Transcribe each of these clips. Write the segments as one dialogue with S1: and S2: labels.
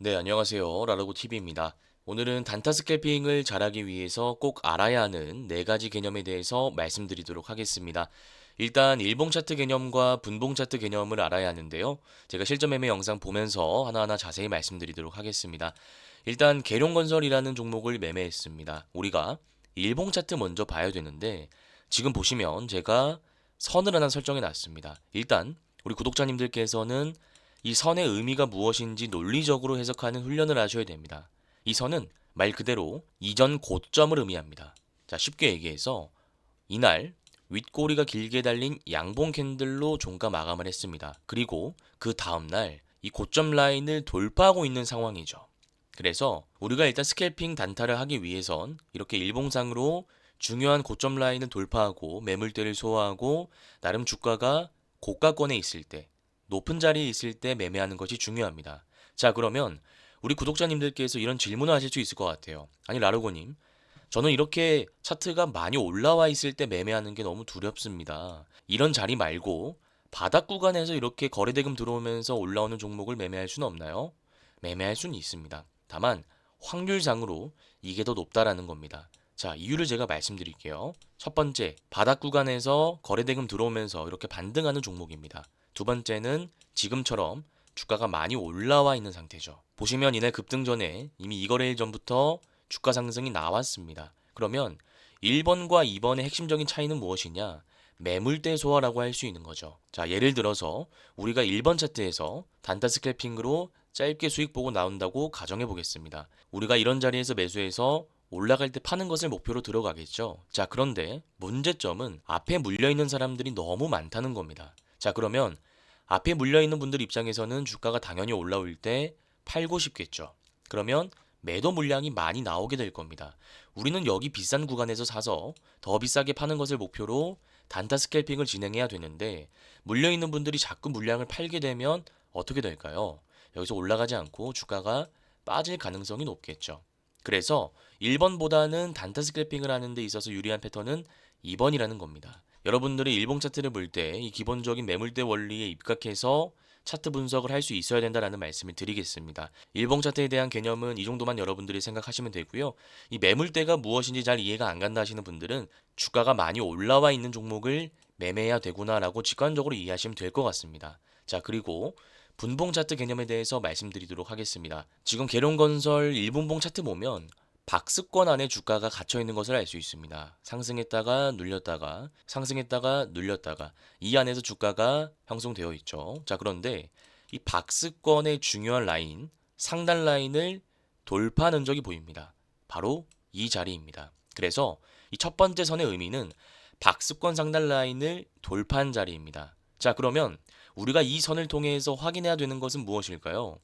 S1: 네, 안녕하세요. 라라고 TV입니다. 오늘은 단타 스캘핑을 잘하기 위해서 꼭 알아야 하는 네 가지 개념에 대해서 말씀드리도록 하겠습니다. 일단 일봉 차트 개념과 분봉 차트 개념을 알아야 하는데요. 제가 실전 매매 영상 보면서 하나하나 자세히 말씀드리도록 하겠습니다. 일단 계룡건설이라는 종목을 매매했습니다. 우리가 일봉 차트 먼저 봐야 되는데 지금 보시면 제가 선을 하나 설정해 놨습니다. 일단 우리 구독자님들께서는 이 선의 의미가 무엇인지 논리적으로 해석하는 훈련을 하셔야 됩니다. 이 선은 말 그대로 이전 고점을 의미합니다. 자, 쉽게 얘기해서 이날 윗꼬리가 길게 달린 양봉 캔들로 종가 마감을 했습니다. 그리고 그 다음날 이 고점 라인을 돌파하고 있는 상황이죠. 그래서 우리가 일단 스캘핑 단타를 하기 위해선 이렇게 일봉상으로 중요한 고점 라인을 돌파하고 매물대를 소화하고 나름 주가가 고가권에 있을 때 높은 자리에 있을 때 매매하는 것이 중요합니다. 자, 그러면 우리 구독자님들께서 이런 질문을 하실 수 있을 것 같아요. 아니, 라르고님. 저는 이렇게 차트가 많이 올라와 있을 때 매매하는 게 너무 두렵습니다. 이런 자리 말고 바닥 구간에서 이렇게 거래대금 들어오면서 올라오는 종목을 매매할 수는 없나요? 매매할 수는 있습니다. 다만 확률상으로 이게 더 높다라는 겁니다. 자, 이유를 제가 말씀드릴게요. 첫 번째, 바닥 구간에서 거래대금 들어오면서 이렇게 반등하는 종목입니다. 두 번째는 지금처럼 주가가 많이 올라와 있는 상태죠. 보시면 이날 급등 전에 이미 2거래일 전부터 주가 상승이 나왔습니다. 그러면 1번과 2번의 핵심적인 차이는 무엇이냐? 매물대 소화라고 할 수 있는 거죠. 자, 예를 들어서 우리가 1번 차트에서 단타 스캘핑으로 짧게 수익 보고 나온다고 가정해 보겠습니다. 우리가 이런 자리에서 매수해서 올라갈 때 파는 것을 목표로 들어가겠죠. 자, 그런데 문제점은 앞에 물려 있는 사람들이 너무 많다는 겁니다. 자, 그러면 앞에 물려 있는 분들 입장에서는 주가가 당연히 올라올 때 팔고 싶겠죠. 그러면 매도 물량이 많이 나오게 될 겁니다. 우리는 여기 비싼 구간에서 사서 더 비싸게 파는 것을 목표로 단타 스캘핑을 진행해야 되는데 물려 있는 분들이 자꾸 물량을 팔게 되면 어떻게 될까요? 여기서 올라가지 않고 주가가 빠질 가능성이 높겠죠. 그래서 1번보다는 단타 스캘핑을 하는 데 있어서 유리한 패턴은 2번이라는 겁니다. 여러분들이 일봉 차트를 볼 때 이 기본적인 매물대 원리에 입각해서 차트 분석을 할 수 있어야 된다라는 말씀을 드리겠습니다. 일봉 차트에 대한 개념은 이 정도만 여러분들이 생각하시면 되고요. 이 매물대가 무엇인지 잘 이해가 안 간다 하시는 분들은 주가가 많이 올라와 있는 종목을 매매해야 되구나라고 직관적으로 이해하시면 될 것 같습니다. 자, 그리고 분봉 차트 개념에 대해서 말씀드리도록 하겠습니다. 지금 계룡건설 1분봉 차트 보면 박스권 안에 주가가 갇혀 있는 것을 알 수 있습니다. 상승했다가 눌렸다가 상승했다가 눌렸다가 이 안에서 주가가 형성되어 있죠. 자, 그런데 이 박스권의 중요한 라인, 상단 라인을 돌파한 흔적이 보입니다. 바로 이 자리입니다. 그래서 이 첫 번째 선의 의미는 박스권 상단 라인을 돌파한 자리입니다. 자, 그러면 우리가 이 선을 통해서 확인해야 되는 것은 무엇일까요?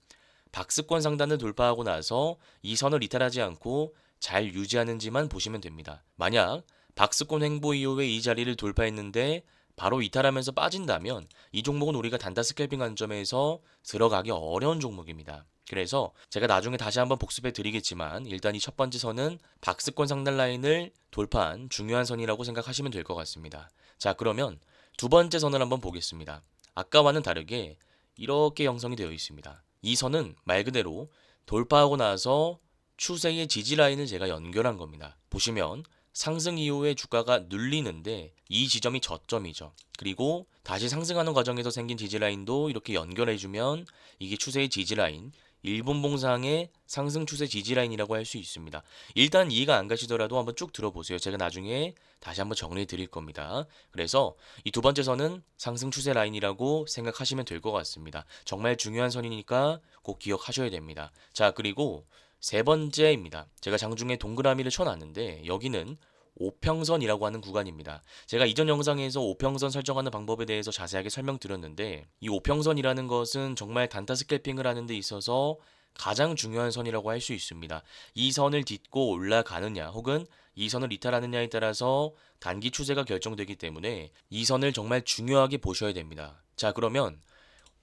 S1: 박스권 상단을 돌파하고 나서 이 선을 이탈하지 않고 잘 유지하는지만 보시면 됩니다. 만약 박스권 횡보 이후에 이 자리를 돌파했는데 바로 이탈하면서 빠진다면 이 종목은 우리가 단타 스캘핑 관점에서 들어가기 어려운 종목입니다. 그래서 제가 나중에 다시 한번 복습해 드리겠지만 일단 이 첫 번째 선은 박스권 상단 라인을 돌파한 중요한 선이라고 생각하시면 될 것 같습니다. 자 그러면 두 번째 선을 한번 보겠습니다. 아까와는 다르게 이렇게 형성이 되어 있습니다. 이 선은 말 그대로 돌파하고 나서 추세의 지지 라인을 제가 연결한 겁니다. 보시면 상승 이후에 주가가 눌리는데 이 지점이 저점이죠. 그리고 다시 상승하는 과정에서 생긴 지지 라인도 이렇게 연결해 주면 이게 추세의 지지 라인, 일본 봉상의 상승 추세 지지 라인이라고 할 수 있습니다. 일단 이해가 안 가시더라도 한번 쭉 들어보세요. 제가 나중에 다시 한번 정리해 드릴 겁니다. 그래서 이 두 번째 선은 상승 추세 라인이라고 생각하시면 될 것 같습니다. 정말 중요한 선이니까 꼭 기억하셔야 됩니다. 자, 그리고 세 번째입니다. 제가 장중에 동그라미를 쳐놨는데 여기는 5평선이라고 하는 구간입니다. 제가 이전 영상에서 5평선 설정하는 방법에 대해서 자세하게 설명드렸는데 이 5평선이라는 것은 정말 단타 스캘핑을 하는 데 있어서 가장 중요한 선이라고 할 수 있습니다. 이 선을 딛고 올라가느냐 혹은 이 선을 이탈하느냐에 따라서 단기 추세가 결정되기 때문에 이 선을 정말 중요하게 보셔야 됩니다. 자 그러면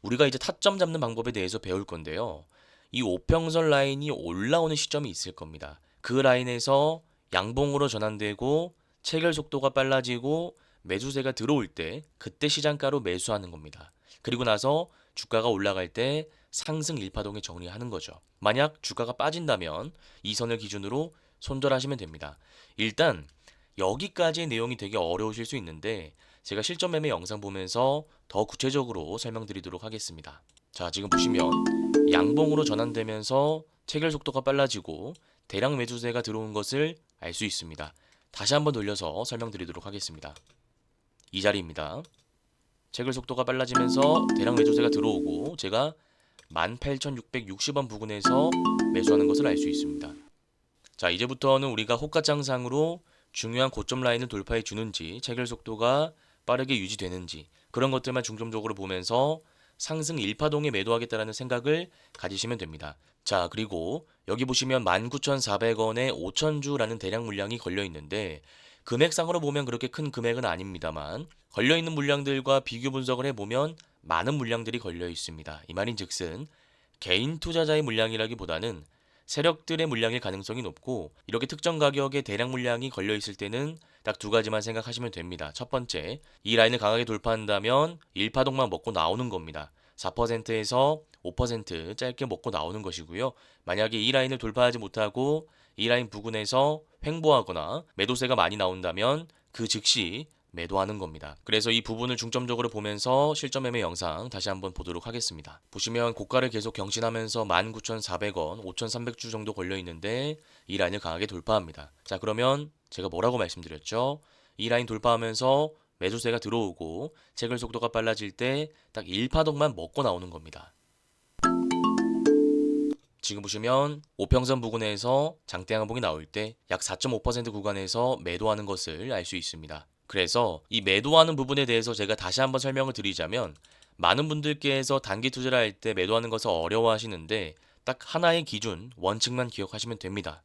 S1: 우리가 이제 타점 잡는 방법에 대해서 배울 건데요. 이 5평선 라인이 올라오는 시점이 있을 겁니다. 그 라인에서 양봉으로 전환되고 체결 속도가 빨라지고 매수세가 들어올 때 그때 시장가로 매수하는 겁니다. 그리고 나서 주가가 올라갈 때 상승 일파동에 정리하는 거죠. 만약 주가가 빠진다면 이 선을 기준으로 손절하시면 됩니다. 일단 여기까지의 내용이 되게 어려우실 수 있는데 제가 실전 매매 영상 보면서 더 구체적으로 설명드리도록 하겠습니다. 자, 지금 보시면 양봉으로 전환되면서 체결 속도가 빨라지고 대량 매수세가 들어온 것을 알 수 있습니다. 다시 한번 돌려서 설명드리도록 하겠습니다. 이 자리입니다. 체결 속도가 빨라지면서 대량 매수세가 들어오고 제가 18,660원 부근에서 매수하는 것을 알 수 있습니다. 자, 이제부터는 우리가 호가장상으로 중요한 고점 라인을 돌파해 주는지 체결 속도가 빠르게 유지되는지 그런 것들만 중점적으로 보면서 상승 일파동에 매도하겠다라는 생각을 가지시면 됩니다. 자, 그리고 여기 보시면 19,400원에 5,000주라는 대량 물량이 걸려 있는데 금액상으로 보면 그렇게 큰 금액은 아닙니다만 걸려 있는 물량들과 비교 분석을 해 보면 많은 물량들이 걸려 있습니다. 이 말인즉슨 개인 투자자의 물량이라기보다는 세력들의 물량일 가능성이 높고 이렇게 특정 가격의 대량 물량이 걸려 있을 때는 딱 두 가지만 생각하시면 됩니다. 첫 번째, 이 라인을 강하게 돌파한다면 1파동만 먹고 나오는 겁니다. 4%에서 5% 짧게 먹고 나오는 것이고요. 만약에 이 라인을 돌파하지 못하고 이 라인 부근에서 횡보하거나 매도세가 많이 나온다면 그 즉시 매도하는 겁니다. 그래서 이 부분을 중점적으로 보면서 실전 매매 영상 다시 한번 보도록 하겠습니다. 보시면 고가를 계속 경신하면서 19,400원, 5,300주 정도 걸려 있는데 이 라인을 강하게 돌파합니다. 자, 그러면 제가 뭐라고 말씀드렸죠? 이 라인 돌파하면서 매수세가 들어오고 체결 속도가 빨라질 때 딱 1파동만 먹고 나오는 겁니다. 지금 보시면 5평선 부근에서 장대 양봉이 나올 때 약 4.5% 구간에서 매도하는 것을 알 수 있습니다. 그래서 이 매도하는 부분에 대해서 제가 다시 한번 설명을 드리자면 많은 분들께서 단기 투자를 할 때 매도하는 것을 어려워하시는데 딱 하나의 기준 원칙만 기억하시면 됩니다.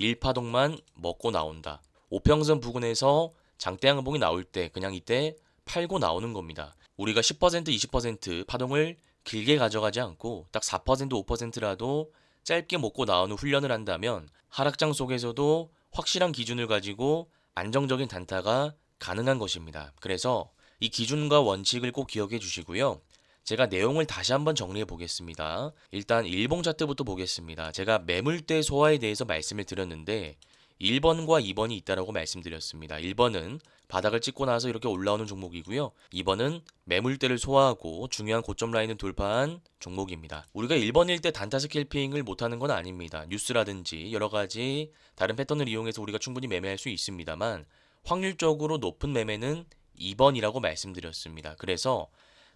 S1: 1파동만 먹고 나온다. 5평선 부근에서 장대 양봉이 나올 때 그냥 이때 팔고 나오는 겁니다. 우리가 10% 20% 파동을 길게 가져가지 않고 딱 4% 5%라도 짧게 먹고 나오는 훈련을 한다면 하락장 속에서도 확실한 기준을 가지고 안정적인 단타가 가능한 것입니다. 그래서 이 기준과 원칙을 꼭 기억해 주시고요. 제가 내용을 다시 한번 정리해 보겠습니다. 일단 일봉 차트부터 보겠습니다. 제가 매물대 소화에 대해서 말씀을 드렸는데 1번과 2번이 있다라고 말씀드렸습니다. 1번은 바닥을 찍고 나서 이렇게 올라오는 종목이고요. 2번은 매물대를 소화하고 중요한 고점 라인을 돌파한 종목입니다. 우리가 1번일 때 단타 스캘핑을 못하는 건 아닙니다. 뉴스라든지 여러 가지 다른 패턴을 이용해서 우리가 충분히 매매할 수 있습니다만 확률적으로 높은 매매는 2번이라고 말씀드렸습니다. 그래서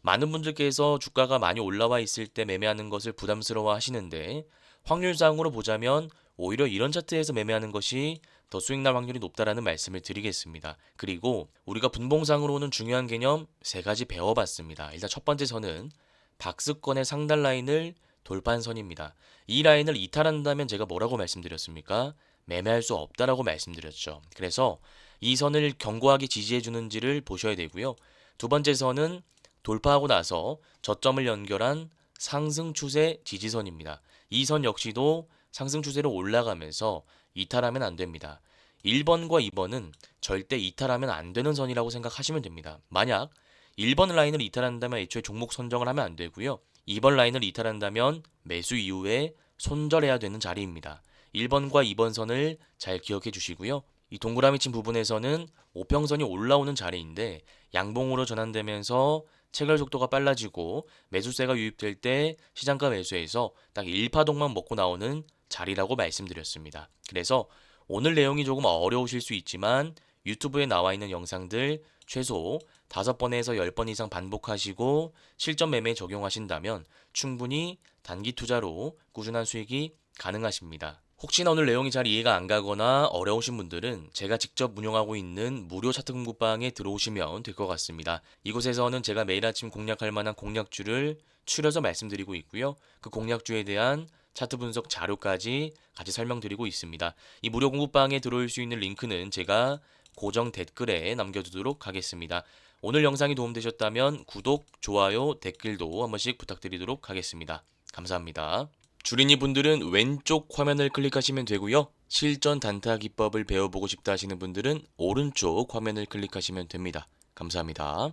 S1: 많은 분들께서 주가가 많이 올라와 있을 때 매매하는 것을 부담스러워 하시는데 확률상으로 보자면 오히려 이런 차트에서 매매하는 것이 더 수익 날 확률이 높다라는 말씀을 드리겠습니다. 그리고 우리가 분봉상으로는 중요한 개념 세 가지 배워봤습니다. 일단 첫 번째 선은 박스권의 상단 라인을 돌파한 선입니다. 이 라인을 이탈한다면 제가 뭐라고 말씀드렸습니까? 매매할 수 없다라고 말씀드렸죠. 그래서 이 선을 견고하게 지지해 주는지를 보셔야 되고요. 두 번째 선은 돌파하고 나서 저점을 연결한 상승 추세 지지선입니다. 이 선 역시도 상승 추세로 올라가면서 이탈하면 안 됩니다. 1번과 2번은 절대 이탈하면 안 되는 선이라고 생각하시면 됩니다. 만약 1번 라인을 이탈한다면 애초에 종목 선정을 하면 안 되고요. 2번 라인을 이탈한다면 매수 이후에 손절해야 되는 자리입니다. 1번과 2번 선을 잘 기억해 주시고요. 이 동그라미 친 부분에서는 5평선이 올라오는 자리인데 양봉으로 전환되면서 체결 속도가 빨라지고 매수세가 유입될 때 시장가 매수에서 딱 1파동만 먹고 나오는 자리라고 말씀드렸습니다. 그래서 오늘 내용이 조금 어려우실 수 있지만 유튜브에 나와 있는 영상들 최소 5번에서 10번 이상 반복하시고 실전 매매에 적용하신다면 충분히 단기 투자로 꾸준한 수익이 가능하십니다. 혹시나 오늘 내용이 잘 이해가 안 가거나 어려우신 분들은 제가 직접 운영하고 있는 무료 차트 공부방에 들어오시면 될 것 같습니다. 이곳에서는 제가 매일 아침 공략할 만한 공략주를 추려서 말씀드리고 있고요. 그 공략주에 대한 차트 분석 자료까지 같이 설명드리고 있습니다. 이 무료 공부방에 들어올 수 있는 링크는 제가 고정 댓글에 남겨두도록 하겠습니다. 오늘 영상이 도움되셨다면 구독, 좋아요, 댓글도 한 번씩 부탁드리도록 하겠습니다. 감사합니다. 주린이 분들은 왼쪽 화면을 클릭하시면 되고요. 실전 단타 기법을 배워보고 싶다 하시는 분들은 오른쪽 화면을 클릭하시면 됩니다. 감사합니다.